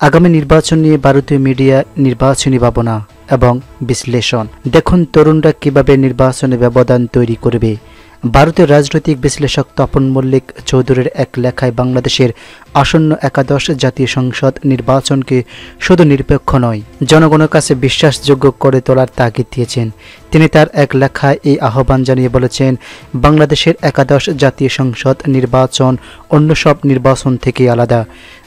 আগামী নির্বাচন নিয়ে ভারতীয় মিডিয়া নির্বাচনী ভাবনা এবং বিশ্লেষণ। দেখুন তরুণরা কীভাবে নির্বাচনে ব্যবধান তৈরি করবে। ভারতের রাজনৈতিক বিশ্লেষক তপন মল্লিক চৌধুরীর এক লেখায় বাংলাদেশের আসন্ন একাদশ জাতীয় সংসদ নির্বাচনকে শুধু নিরপেক্ষ নয়। জনগণের কাছে বিশ্বাসযোগ্য করে তোলার তাগিদ দিয়েছেন। তিনি তার এক লেখায় এই আহ্বান জানিয়ে বলেছেন, বাংলাদেশের একাদশ জাতীয় সংসদ নির্বাচন অন্য সব নির্বাচন থেকে আলাদা।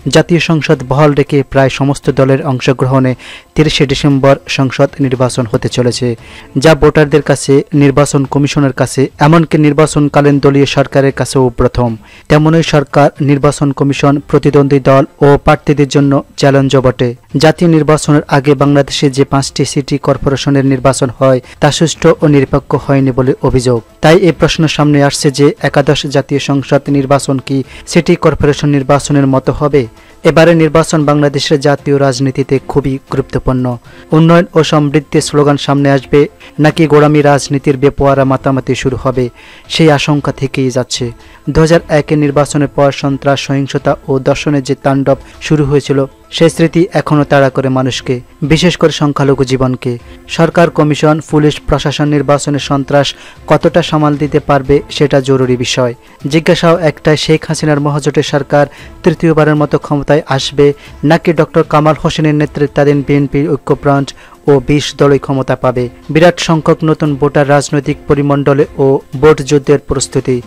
জাতীয় সংসদ বহাল রেখে প্রায় সমস্ত দলের অংশগ্রহণে তিরিশে ডিসেম্বর সংসদ নির্বাচন হতে চলেছে। যা ভোটারদের কাছে, নির্বাচন কমিশনের কাছে, এমনকি নির্বাচনকালীন দলীয় সরকারের কাছেও প্রথম। তেমনই সরকার, নির্বাচন কমিশন প্রতিদ্বন্দ্বী দল ও প্রার্থীদের জন্য চ্যালেঞ্জও বটে। জাতীয় নির্বাচনের আগে বাংলাদেশে যে পাঁচটি সিটি কর্পোরেশনের নির্বাচন হয়, তা সুষ্ঠু ও নিরপেক্ষ হয়নি বলে অভিযোগ। তাই এই প্রশ্ন সামনে আসছে যে, একাদশ জাতীয় সংসদ নির্বাচন কি সিটি কর্পোরেশন নির্বাচনের মতো হবে? এবারে নির্বাচন বাংলাদেশের জাতীয় রাজনীতিতে খুবই গুরুত্বপূর্ণ। উন্নয়ন ও সমৃদ্ধির স্লোগান সামনে আসবে, নাকি গোড়ামি রাজনীতির বেপোয়ারা মাতামাতি শুরু হবে, সেই আশঙ্কা থেকেই যাচ্ছে। দু হাজার নির্বাচনের পর সন্ত্রাস, সহিংসতা ও দর্শনের যে তাণ্ডব শুরু হয়েছিল সেই স্মৃতি এখনও তাড়া করে মানুষকে, বিশেষ করে সংখ্যালঘু জীবনকে। সরকার, কমিশন, পুলিশ, প্রশাসন নির্বাচনের সন্ত্রাস কতটা সামাল দিতে পারবে সেটা জরুরি বিষয়। জিজ্ঞাসাও একটাই শেখ হাসিনার মহাজোটের সরকার তৃতীয়বারের মতো ক্ষমতায় আসবে নাকি ডক্টর কামাল হোসেনের নেতৃত্বাধীন বিএনপির ঐক্যপ্রান্ত ও বিশ দলই ক্ষমতা পাবে। বিরাট সংখ্যক নতুন ভোটার রাজনৈতিক পরিমণ্ডলে ও ভোট যুদ্ধের প্রস্তুতি।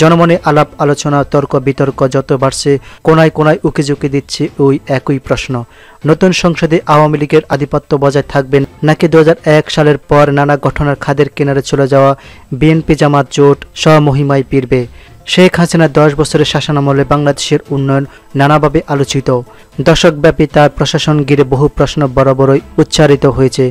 জনমনে আলাপ, আলোচনা, তর্ক, বিতর্ক যত বাড়ছে, কোনায় কোনায় উকিঝুঁকি দিচ্ছে ওই একই প্রশ্ন। নতুন সংসদে আওয়ামী লীগের আধিপত্য বজায় থাকবেন নাকি দু হাজার এক সালের পর নানা ঘটনার খাদের কিনারে চলে যাওয়া বিএনপি জামাত জোট স্বমহিমায় ফিরবে? শেখ হাসিনার দশ বছরের শাসনামলে বাংলাদেশের উন্নয়ন নানাভাবে আলোচিত। দশকব্যাপী তার প্রশাসন ঘিরে বহু প্রশ্ন বরাবরই উচ্চারিত হয়েছে।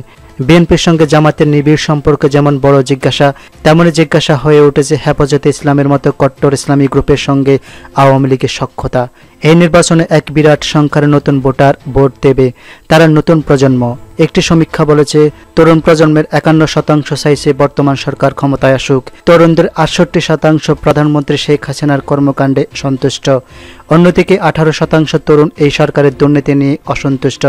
বিএনপির সঙ্গে জামাতের নিবিড় সম্পর্ক যেমন বড় জিজ্ঞাসা তেমনই জিজ্ঞাসা হয়ে উঠেছে হেফাজতে ইসলামের মতো কট্টর ইসলামী গ্রুপের সঙ্গে আওয়ামী লীগের সক্ষতা। এই নির্বাচনে এক বিরাট সংখ্যার নতুন ভোটার ভোট দেবে তারা নতুন প্রজন্ম। একটি সমীক্ষা বলেছে, তরুণ প্রজন্মের একান্ন শতাংশ চাইছে বর্তমান সরকার ক্ষমতায় আসুক। তরুণদের আটষট্টি শতাংশ প্রধানমন্ত্রী শেখ হাসিনার কর্মকাণ্ডে সন্তুষ্ট। অন্যদিকে আঠারো শতাংশ তরুণ এই সরকারের দুর্নীতি নিয়ে অসন্তুষ্ট।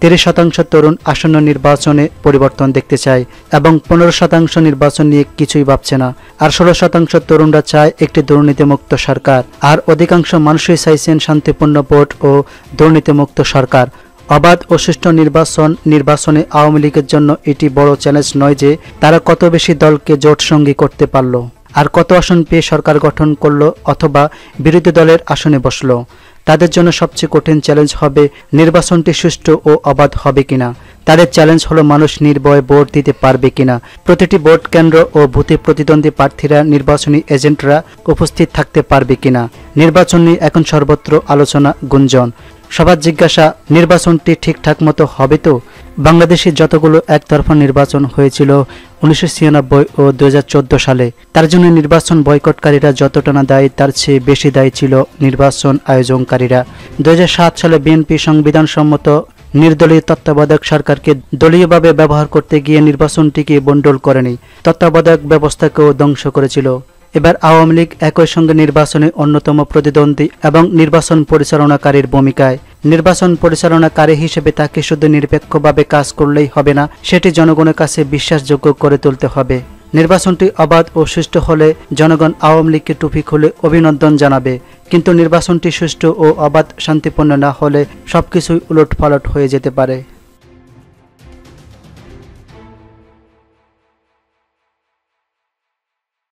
তিরিশ শতাংশ তরুণ আসন্ন নির্বাচনে পরিবর্তন দেখতে চায় এবং পনেরো শতাংশ নির্বাচন নিয়ে কিছুই ভাবছে না। আর ষোলো শতাংশ তরুণরা চায় একটি দুর্নীতিমুক্ত সরকার। আর অধিকাংশ মানুষই চাইছেন শান্তিপূর্ণ ভোট ও দুর্নীতিমুক্ত সরকার। অবাধ ও সুষ্ঠু নির্বাচন, নির্বাচনে আওয়ামী লীগের জন্য এটি বড় চ্যালেঞ্জ নয় যে তারা কত বেশি দলকে জোট সঙ্গী করতে পারল আর কত আসন পেয়ে সরকার গঠন করল অথবা বিরোধী দলের আসনে বসল। তাদের জন্য সবচেয়ে কঠিন চ্যালেঞ্জ হবে নির্বাচনটি সুষ্ঠু ও অবাধ হবে কিনা। তাদের চ্যালেঞ্জ হলো মানুষ নির্ভয়ে ভোট দিতে পারবে কিনা। প্রতিটি ভোট কেন্দ্র ও বুথে প্রতিদ্বন্দ্বী প্রার্থীরা, নির্বাচনী এজেন্টরা উপস্থিত থাকতে পারবে কিনা। নির্বাচন নিয়ে এখন সর্বত্র আলোচনা গুঞ্জন। সবার জিজ্ঞাসা, নির্বাচনটি ঠিকঠাক মতো হবে তো? বাংলাদেশে যতগুলো একতরফা নির্বাচন হয়েছিল উনিশশো ছিয়ানব্বই ও দুই হাজার চোদ্দ সালে, তার জন্য নির্বাচন বয়কটকারীরা যতটা না দায়ী, তার চেয়ে বেশি দায়ী ছিল নির্বাচন আয়োজনকারীরা। দুই হাজার সাত সালে বিএনপি সংবিধানসম্মত নির্দলীয় তত্ত্বাবধায়ক সরকারকে দলীয়ভাবে ব্যবহার করতে গিয়ে নির্বাচনটিকে বন্ডল করেনি। তত্ত্বাবধায়ক ব্যবস্থাকেও ধ্বংস করেছিল। এবার আওয়ামী লীগ একই সঙ্গে নির্বাচনে অন্যতম প্রতিদ্বন্দ্বী এবং নির্বাচন পরিচালনাকারীর ভূমিকায়। নির্বাচন পরিচালনাকারী হিসেবে তাকে শুধু নিরপেক্ষভাবে কাজ করলেই হবে না, সেটি জনগণের কাছে বিশ্বাসযোগ্য করে তুলতে হবে। নির্বাচনটি অবাধ ও সুষ্ঠু হলে জনগণ আওয়ামী লীগকে টুপি খুলে অভিনন্দন জানাবে। কিন্তু নির্বাচনটি সুষ্ঠু ও অবাধ শান্তিপূর্ণ না হলে সবকিছুই উলট পালট হয়ে যেতে পারে।